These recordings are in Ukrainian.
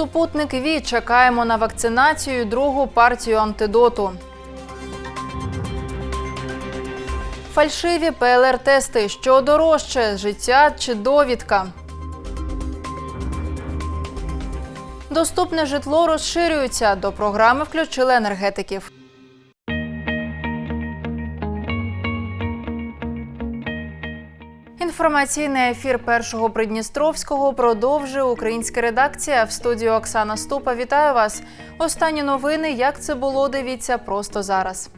Супутник ВІ чекаємо на вакцинацію другу партію антидоту. Фальшиві ПЛР-тести. Що дорожче життя чи довідка? Доступне житло розширюється. До програми включили енергетиків. Інформаційний ефір першого Придністровського продовжує українська редакція. В студію Оксана Ступа. Вітаю вас. Останні новини. Як це було? Дивіться просто зараз.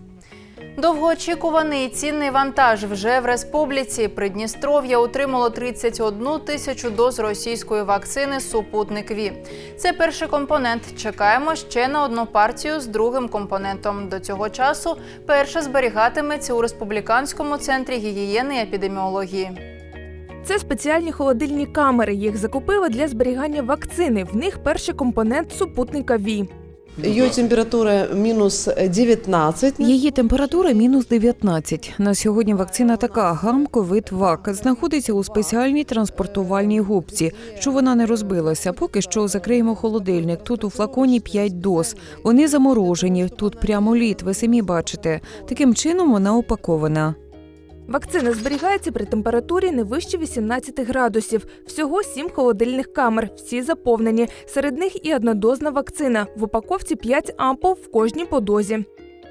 Довгоочікуваний і цінний вантаж вже в республіці. Придністров'я отримало 31 тисячу доз російської вакцини Супутник Ві. Це перший компонент. Чекаємо ще на одну партію з другим компонентом. До цього часу перша зберігатиметься у республіканському центрі гігієни і епідеміології. Це спеціальні холодильні камери. Їх закупили для зберігання вакцини. В них перший компонент супутника ВІ. Ее температура минус 19. Її температура мінус 19. На сьогодні вакцина така гамковид ВАК знаходиться у спеціальній транспортувальній губці, що вона не розбилася. Поки що закриємо холодильник. Тут у флаконі 5 доз. Вони заморожені. Тут прямо лід. Ви самі бачите. Таким чином вона упакована. Вакцина зберігається при температурі не вище 18 градусів. Всього сім холодильних камер. Всі заповнені. Серед них і однодозна вакцина. В упаковці 5 ампул в кожній по дозі.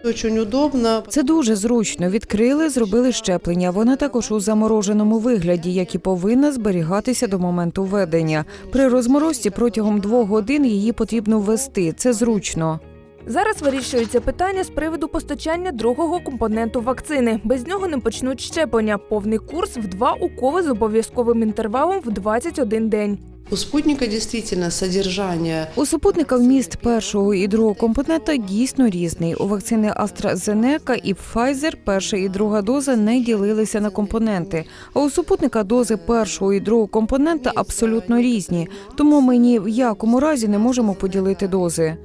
Очень удобно. Це дуже зручно. Відкрили, зробили щеплення. Вона також у замороженому вигляді, як і повинна зберігатися до моменту введення. При розморозці протягом двох годин її потрібно ввести. Це зручно. Зараз вирішується питання з приводу постачання другого компоненту вакцини. Без нього не почнуть щеплення. Повний курс в два уколи з обов'язковим інтервалом в 21 день. У спутника действительно содержание У супутника вміст першого і другого компонента дійсно різний. У вакцини AstraZeneca і Pfizer перша і друга доза не ділилися на компоненти. А у супутника дози першого і другого компонента абсолютно різні. Тому ми ні в якому разі не можемо поділити дози.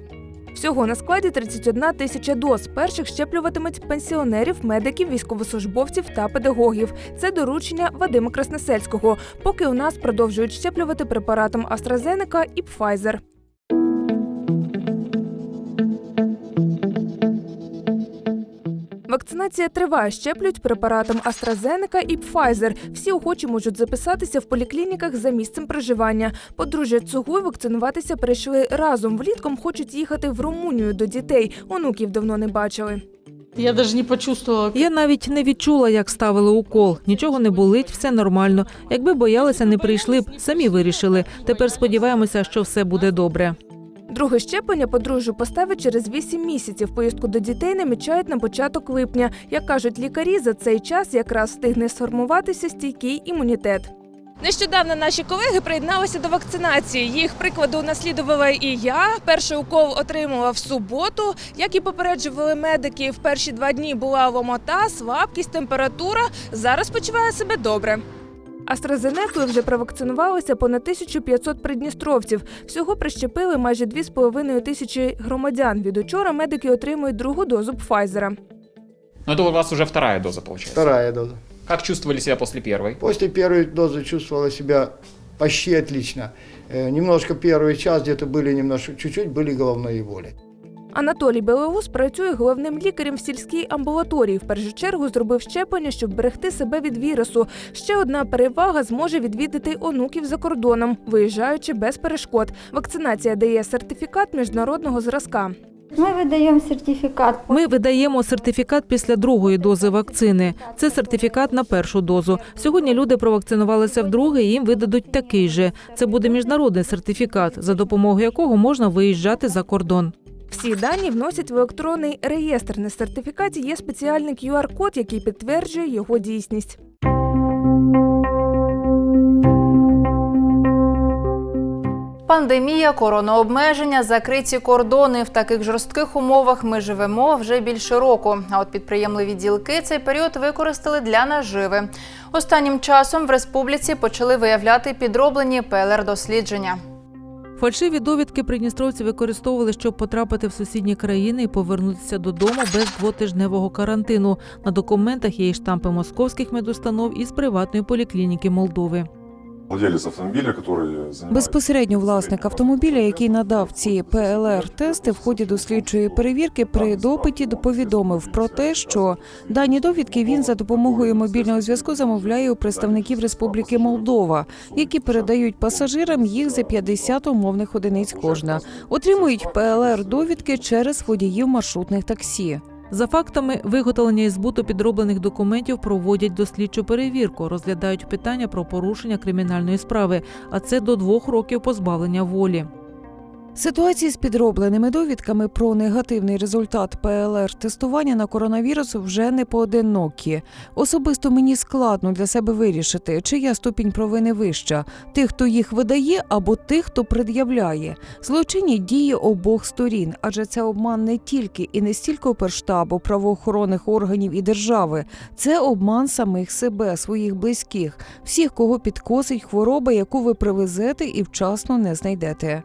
Всього на складі 31 тисяча доз. Перших щеплюватимуть пенсіонерів, медиків, військовослужбовців та педагогів. Це доручення Вадима Красносельського. Поки у нас продовжують щеплювати препаратом AstraZeneca і Pfizer. Вакцинація триває. Щеплюють препаратом AstraZeneca і Pfizer. Всі охочі можуть записатися в поліклініках за місцем проживання. Подружжя Цугуй вакцинуватися прийшли разом. Влітком хочуть їхати в Румунію до дітей. Онуків давно не бачили. Я даже не почувствовала. Я навіть не відчула, як ставили укол. Нічого не болить, все нормально. Якби боялися, не прийшли б, самі вирішили. Тепер сподіваємося, що все буде добре. Друге щеплення подружжю поставить через 8 місяців. Поїздку до дітей намічають на початок липня. Як кажуть лікарі, за цей час якраз встигне сформуватися стійкий імунітет. Нещодавно наші колеги приєдналися до вакцинації. Їх прикладу наслідувала і я. Перший укол отримала в суботу. Як і попереджували медики, в перші два дні була ломота, слабкість, температура. Зараз почуваю себе добре. AstraZeneca вже провакцинувалося понад 1500 придністровців. Всього прищепили майже 2,5 тисячі громадян. Від учора медики отримують другу дозу Пфайзера. Ну, это у вас уже вторая доза, получается. Вторая доза. Как чувствовали себя после первой? После первой дозы чувствовала себя почти отлично. Э, Немножко первый час где-то были немножко, чуть-чуть были головные боли. Анатолій Белоус працює головним лікарем в сільській амбулаторії. В першу чергу зробив щеплення, щоб берегти себе від вірусу. Ще одна перевага зможе відвідати онуків за кордоном, виїжджаючи без перешкод. Вакцинація дає сертифікат міжнародного зразка. Ми видаємо сертифікат. Ми видаємо сертифікат після другої дози вакцини. Це сертифікат на першу дозу. Сьогодні люди провакцинувалися вдруге, і їм видадуть такий же. Це буде міжнародний сертифікат, за допомогою якого можна виїжджати за кордон. Всі дані вносять в електронний реєстр. На сертифікаті є спеціальний QR-код, який підтверджує його дійсність. Пандемія, коронаобмеження, закриті кордони. В таких жорстких умовах ми живемо вже більше року. А от підприємливі ділки цей період використали для наживи. Останнім часом в республіці почали виявляти підроблені ПЛР-дослідження. Фальшиві довідки придністровці використовували, щоб потрапити в сусідні країни і повернутися додому без двотижневого карантину. На документах є і штампи московських медустанов із приватної поліклініки Молдови. Владелец автомобиля, который занимается... Безпосередньо власник автомобіля, який надав ці ПЛР-тести в ході дослідчої перевірки, при допиті повідомив про те, що дані довідки він за допомогою мобільного зв'язку замовляє у представників Республіки Молдова, які передають пасажирам їх за 50 умовних одиниць кожна. Отримують ПЛР-довідки через водіїв маршрутних таксі. За фактами виготовлення і збуту підроблених документів проводять дослідчу перевірку, розглядають питання про порушення кримінальної справи, а це до двох років позбавлення волі. Ситуації з підробленими довідками про негативний результат ПЛР-тестування на коронавірус вже не поодинокі. Особисто мені складно для себе вирішити, чия ступінь провини вища тих, хто їх видає, або тих, хто пред'являє. Злочинні дії обох сторін, адже це обман не тільки і не стільки оперштабу, правоохоронних органів і держави, це обман самих себе, своїх близьких, всіх, кого підкосить хвороба, яку ви привезете і вчасно не знайдете.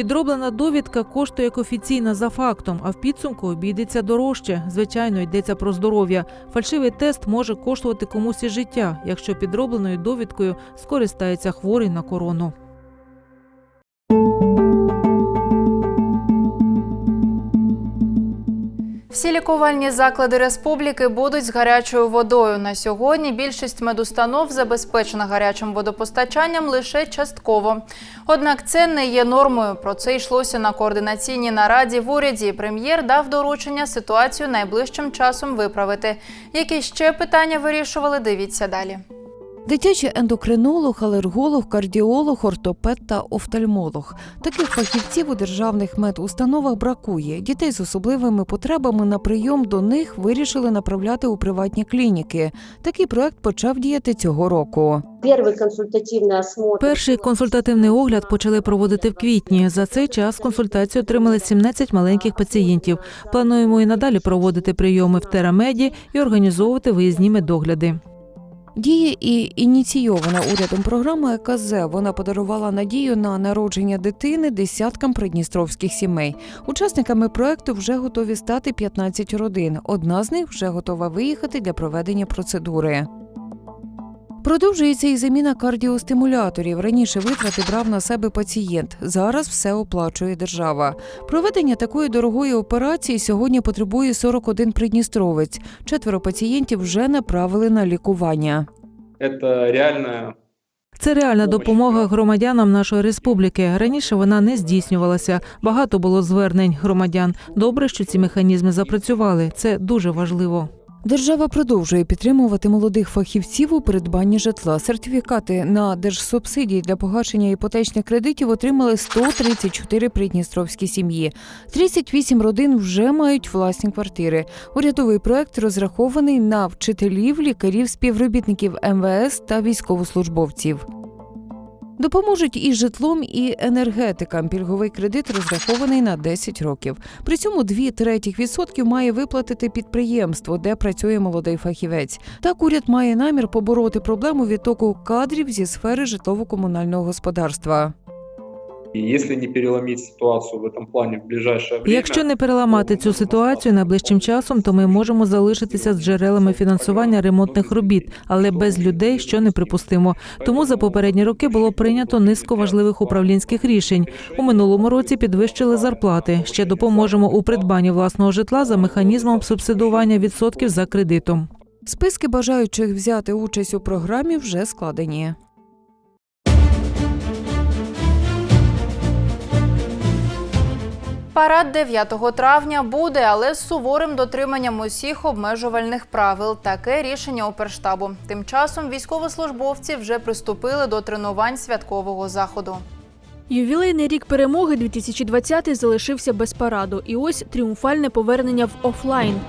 Підроблена довідка коштує як офіційна за фактом, а в підсумку обійдеться дорожче. Звичайно, йдеться про здоров'я. Фальшивий тест може коштувати комусь і життя, якщо підробленою довідкою скористається хворий на корону. Всі лікувальні заклади республіки будуть з гарячою водою. На сьогодні більшість медустанов забезпечена гарячим водопостачанням лише частково. Однак це не є нормою. Про це йшлося на координаційній нараді в уряді. Прем'єр дав доручення ситуацію найближчим часом виправити. Які ще питання вирішували? Дивіться далі. Дитячий ендокринолог, алерголог, кардіолог, ортопед та офтальмолог. Таких фахівців у державних медустановах бракує. Дітей з особливими потребами на прийом до них вирішили направляти у приватні клініки. Такий проект почав діяти цього року. Перший консультативний огляд почали проводити в квітні. За цей час консультацію отримали 17 маленьких пацієнтів. Плануємо і надалі проводити прийоми в терамеді і організовувати виїзні медогляди. Діє і ініційована урядом програма ЕКЗ. Вона подарувала надію на народження дитини десяткам придністровських сімей. Учасниками проекту вже готові стати 15 родин. Одна з них вже готова виїхати для проведення процедури. Продовжується і заміна кардіостимуляторів. Раніше витрати брав на себе пацієнт. Зараз все оплачує держава. Проведення такої дорогої операції сьогодні потребує 41 придністровець. Четверо пацієнтів вже направили на лікування. Это реально Це реальна допомога громадянам нашої республіки. Раніше вона не здійснювалася. Багато було звернень громадян. Добре, що ці механізми запрацювали. Це дуже важливо. Держава продовжує підтримувати молодих фахівців у придбанні житла. Сертифікати на держсубсидії для погашення іпотечних кредитів отримали 134 придністровські сім'ї. 38 родин вже мають власні квартири. Урядовий проект розрахований на вчителів, лікарів, співробітників МВС та військовослужбовців. Допоможуть і житлом, і енергетикам. Пільговий кредит розрахований на 10 років. При цьому дві третіх відсотків має виплатити підприємство, де працює молодий фахівець. Так уряд має намір побороти проблему відтоку кадрів зі сфери житлово-комунального господарства. И если не переломить ситуацию в этом плане в ближайшее время... Якщо не переламати цю ситуацію найближчим часом, то ми можемо залишитися з джерелами фінансування ремонтних робіт, але без людей, що неприпустимо. Тому за попередні роки було прийнято низку важливих управлінських рішень. У минулому році підвищили зарплати. Ще допоможемо у придбанні власного житла за механізмом субсидування відсотків за кредитом. Списки бажаючих взяти участь у програмі вже складені. Парад 9 травня буде, але з суворим дотриманням усіх обмежувальних правил. Таке рішення Оперштабу. Тим часом військовослужбовці вже приступили до тренувань святкового заходу. Ювілейний рік перемоги 2020 залишився без параду. І ось тріумфальне повернення в офлайн.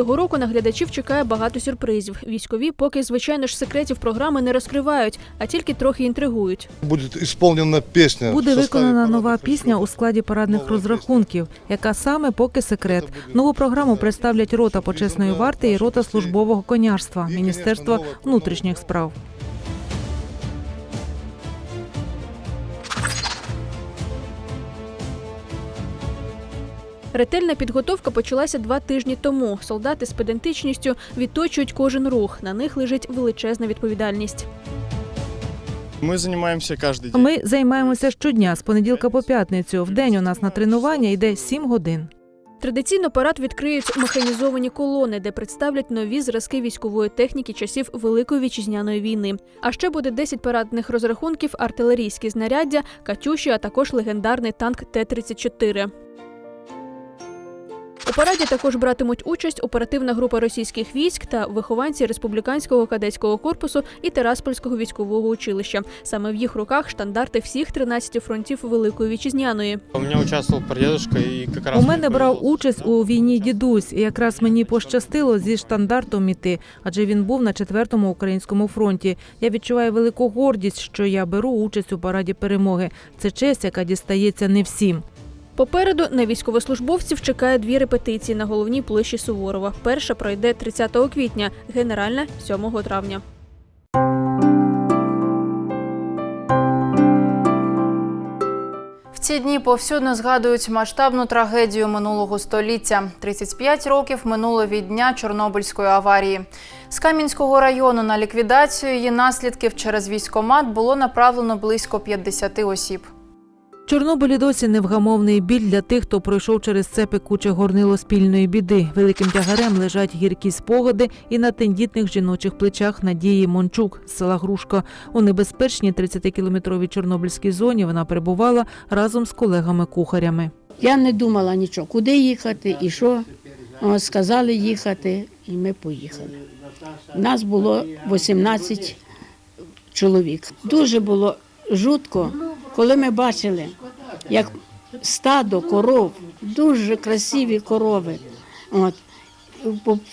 Цього року на глядачів чекає багато сюрпризів. Військові поки, звичайно ж, секретів програми не розкривають, а тільки трохи інтригують. Буде ісполнена пісня. Буде виконана нова пісня у складі парадних розрахунків, яка саме поки секрет. Нову програму представлять рота почесної варти і рота службового конярства Міністерства внутрішніх справ. Ретельна підготовка почалася два тижні тому. Солдати з педантичністю відточують кожен рух. На них лежить величезна відповідальність. Ми займаємося кожен день. Ми займаємося щодня з понеділка по п'ятницю. В день у нас на тренування йде 7 годин. Традиційно парад відкриють механізовані колони, де представлять нові зразки військової техніки часів Великої вітчизняної війни. А ще буде 10 парадних розрахунків, артилерійські знаряддя, катюші, а також легендарний танк Т-34. У параді також братимуть участь оперативна група російських військ та вихованці республіканського кадетського корпусу і Тераспольського військового училища. Саме в їх руках штандарти всіх 13 фронтів Великої вітчизняної. У мене участвував прадедушка і якраз У мене брав участь у війні дідусь, і якраз мені пощастило зі штандартом іти, адже він був на четвертому українському фронті. Я відчуваю велику гордість, що я беру участь у параді перемоги. Це честь, яка дістається не всім. Попереду на військовослужбовців чекає дві репетиції на головній площі Суворова. Перша пройде 30 квітня, генеральна 7 травня. В ці дні повсюдно згадують масштабну трагедію минулого століття. 35 років минуло від дня Чорнобильської аварії. З Кам'янського району на ліквідацію її наслідків через військомат було направлено близько 50 осіб. Чорнобилі досі невгамовний біль для тих, хто пройшов через це пекуче горнило спільної біди. Великим тягарем лежать гіркі спогади і на тендітних жіночих плечах Надії Мончук з села Грушка. У небезпечній 30-кілометровій Чорнобильській зоні вона перебувала разом з колегами-кухарями. Я не думала нічого, куди їхати і що. Сказали їхати, і ми поїхали. Нас було 18 чоловік. Дуже було жутко, коли ми бачили, як стадо коров, дуже красиві корови. От.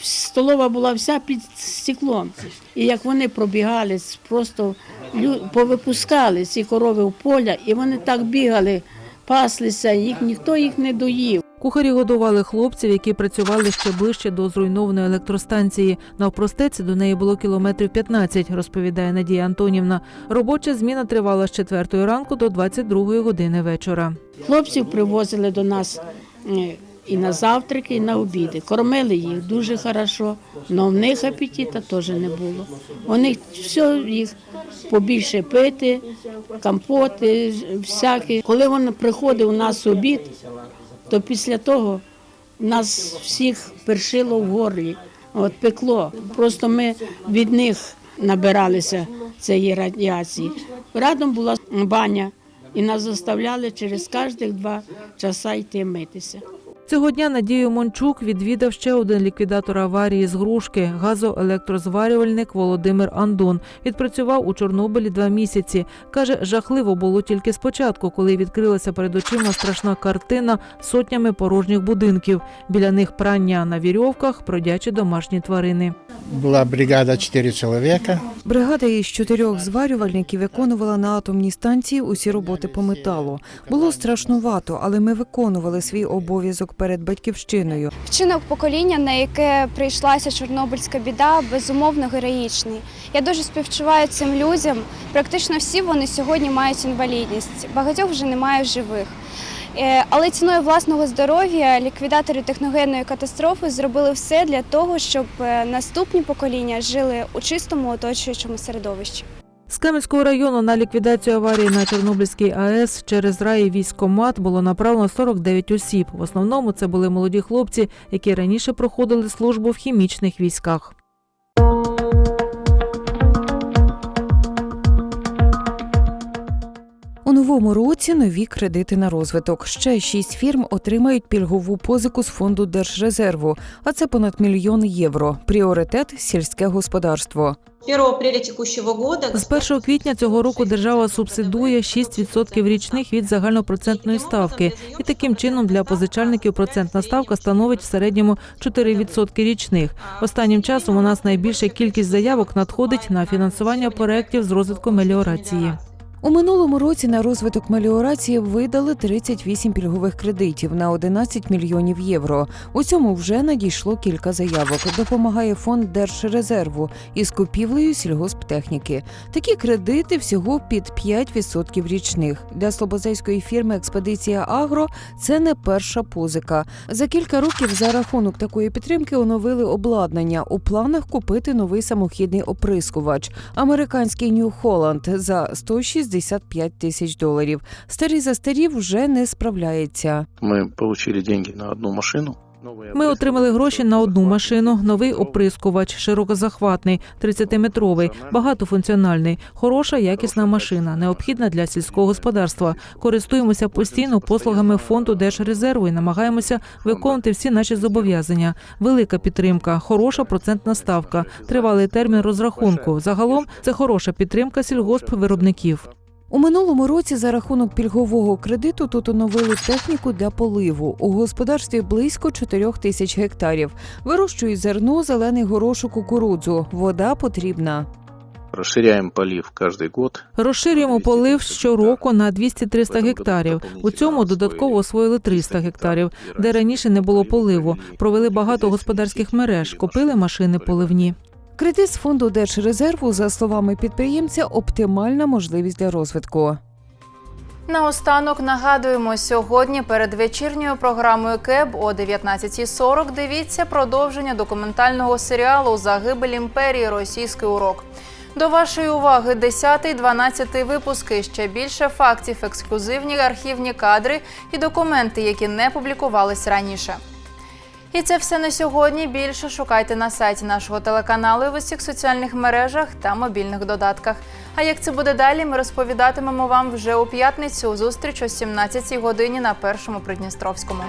Столова була вся під стеклом. І як вони пробігали, просто повипускали ці корови в поля, і вони так бігали, паслися, їх ніхто їх не доїв. Кухарі годували хлопців, які працювали ще ближче до зруйнованої електростанції. Навпростець до неї було кілометрів 15, розповідає Надія Антонівна. Робоча зміна тривала з 4 ранку до 22 години вечора. Хлопців привозили до нас і на завтраки, і на обіди. Кормили їх дуже хорошо, але в них апетита теж не було. Вони все їх побільше пити, компоти, всякі. Коли він приходив у нас обід, то після того нас всіх першило в горлі, от пекло. Просто ми від них набиралися цієї радіації. Радом була баня, і нас заставляли через кожних два часа йти митися. Цього дня Надію Мончук відвідав ще один ліквідатор аварії з Грушки – газоелектрозварювальник Володимир Андон. Відпрацював у Чорнобилі два місяці. Каже, жахливо було тільки спочатку, коли відкрилася перед очима страшна картина з сотнями порожніх будинків. Біля них прання на вірьовках, бродячі домашні тварини. Була бригада 4 чоловіка. Бригада із чотирьох зварювальників виконувала на атомній станції усі роботи по металу. Було страшнувато, але ми виконували свій обов'язок перед батьківщиною. Вчинок покоління, на яке прийшлася чорнобильська біда, безумовно героїчний. Я дуже співчуваю цим людям. Практично всі вони сьогодні мають інвалідність. Багатьох вже немає живих. Е, Але ціною власного здоров'я ліквідатори техногенної катастрофи зробили все для того, щоб е, наступні покоління жили у чистому оточуючому середовищі. З Кам'янського району на ліквідацію аварії на Чорнобильській АЕС через раї військомат було направлено 49 осіб. В основному це були молоді хлопці, які раніше проходили службу в хімічних військах. Новому році нові кредити на розвиток. Ще шість фірм отримають пільгову позику з фонду Держрезерву, а це понад мільйон євро. Пріоритет сільське господарство. 1 апреля З 1 квітня цього року держава субсидує 6% річних від загальнопроцентної ставки, і таким чином для позичальників процентна ставка становить в середньому 4% річних. Останнім часом у нас найбільша кількість заявок надходить на фінансування проєктів з розвитку меліорації. У минулому році на розвиток меліорації видали 38 пільгових кредитів на 11 мільйонів євро. У цьому вже надійшло кілька заявок. Допомагає фонд Держрезерву із купівлею сільгосптехніки. Такі кредити всього під 5% річних. Для слободзейської фірми Експедиція Агро це не перша позика. За кілька років за рахунок такої підтримки оновили обладнання. У планах купити новий самохідний оприскувач американський New Holland за 165 тисяч доларів. Старий застарів вже не справляється. Мы получили деньги на одну машину. Ми отримали гроші на одну машину, новий оприскувач, широкозахватний, 30-метровий, багатофункціональний, хороша якісна машина, необхідна для сільського господарства. Користуємося постійно послугами фонду Держрезерву і намагаємося виконувати всі наші зобов'язання. Велика підтримка, хороша процентна ставка, тривалий термін розрахунку. Загалом це хороша підтримка сільгоспвиробників. У минулому році за рахунок пільгового кредиту тут оновили техніку для поливу. У господарстві близько 4 тисяч гектарів. Вирощують зерно, зелений горошок, кукурудзу. Вода потрібна. Расширяем полив каждый год. Розширюємо полив щороку на 200-300 гектарів. У цьому додатково освоїли 300 гектарів, де раніше не було поливу. Провели багато господарських мереж, купили машини поливні. Кредит з фонду Держрезерву, за словами підприємця, оптимальна можливість для розвитку. Наостанок нагадуємо, сьогодні перед вечірньою програмою КЕБ о 19.40 дивіться продовження документального серіалу Загибель імперії Російський урок. До вашої уваги 10-12 випуски. Ще більше фактів, ексклюзивні архівні кадри і документи, які не публікувались раніше. І це все на сьогодні. Більше шукайте на сайті нашого телеканалу і в усіх соціальних мережах та мобільних додатках. А як це буде далі, ми розповідатимемо вам вже у п'ятницю. Зустріч о 17 годині на першому Придністровському.